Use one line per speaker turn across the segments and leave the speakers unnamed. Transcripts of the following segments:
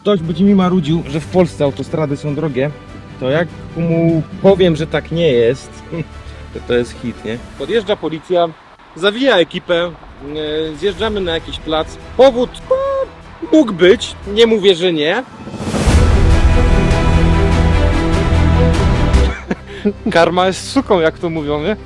ktoś będzie mi marudził, że w Polsce autostrady są drogie, to jak mu powiem, że tak nie jest, to to jest hit, nie? Podjeżdża policja, zawija ekipę, e, zjeżdżamy na jakiś plac. Powód no, mógł być, nie mówię, że nie. Karma jest suką, jak to mówią, nie?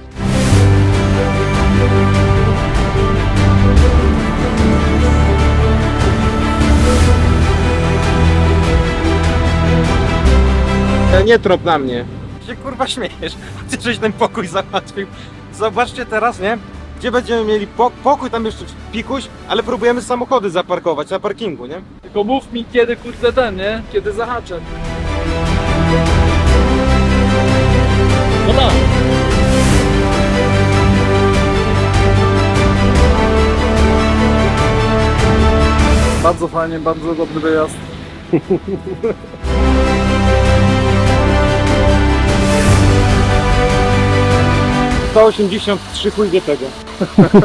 E, Nie trop na mnie. Się kurwa śmiejesz. Ty żeś ten pokój załatwił. Zobaczcie teraz, nie? Gdzie będziemy mieli pok- pokój, tam jeszcze pikuś, ale próbujemy samochody zaparkować na parkingu, nie?
Tylko mów mi kiedy kurde ten, nie? Kiedy zahaczę. No da. Bardzo fajnie, bardzo dobry wyjazd.
183 chuj wie tego.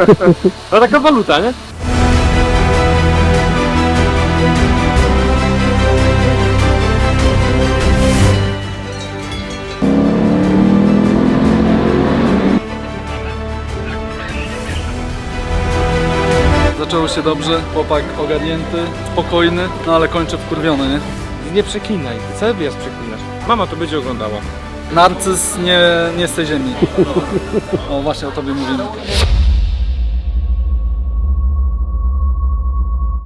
To taka waluta, nie?
Zaczęło się dobrze, chłopak ogarnięty, spokojny, no ale kończę wkurwiony, nie?
Nie przeklinaj, ty cały wyjazd przeklinasz. Mama to będzie oglądała.
Narcyz nie, nie z tej ziemi. O właśnie o tobie mówimy.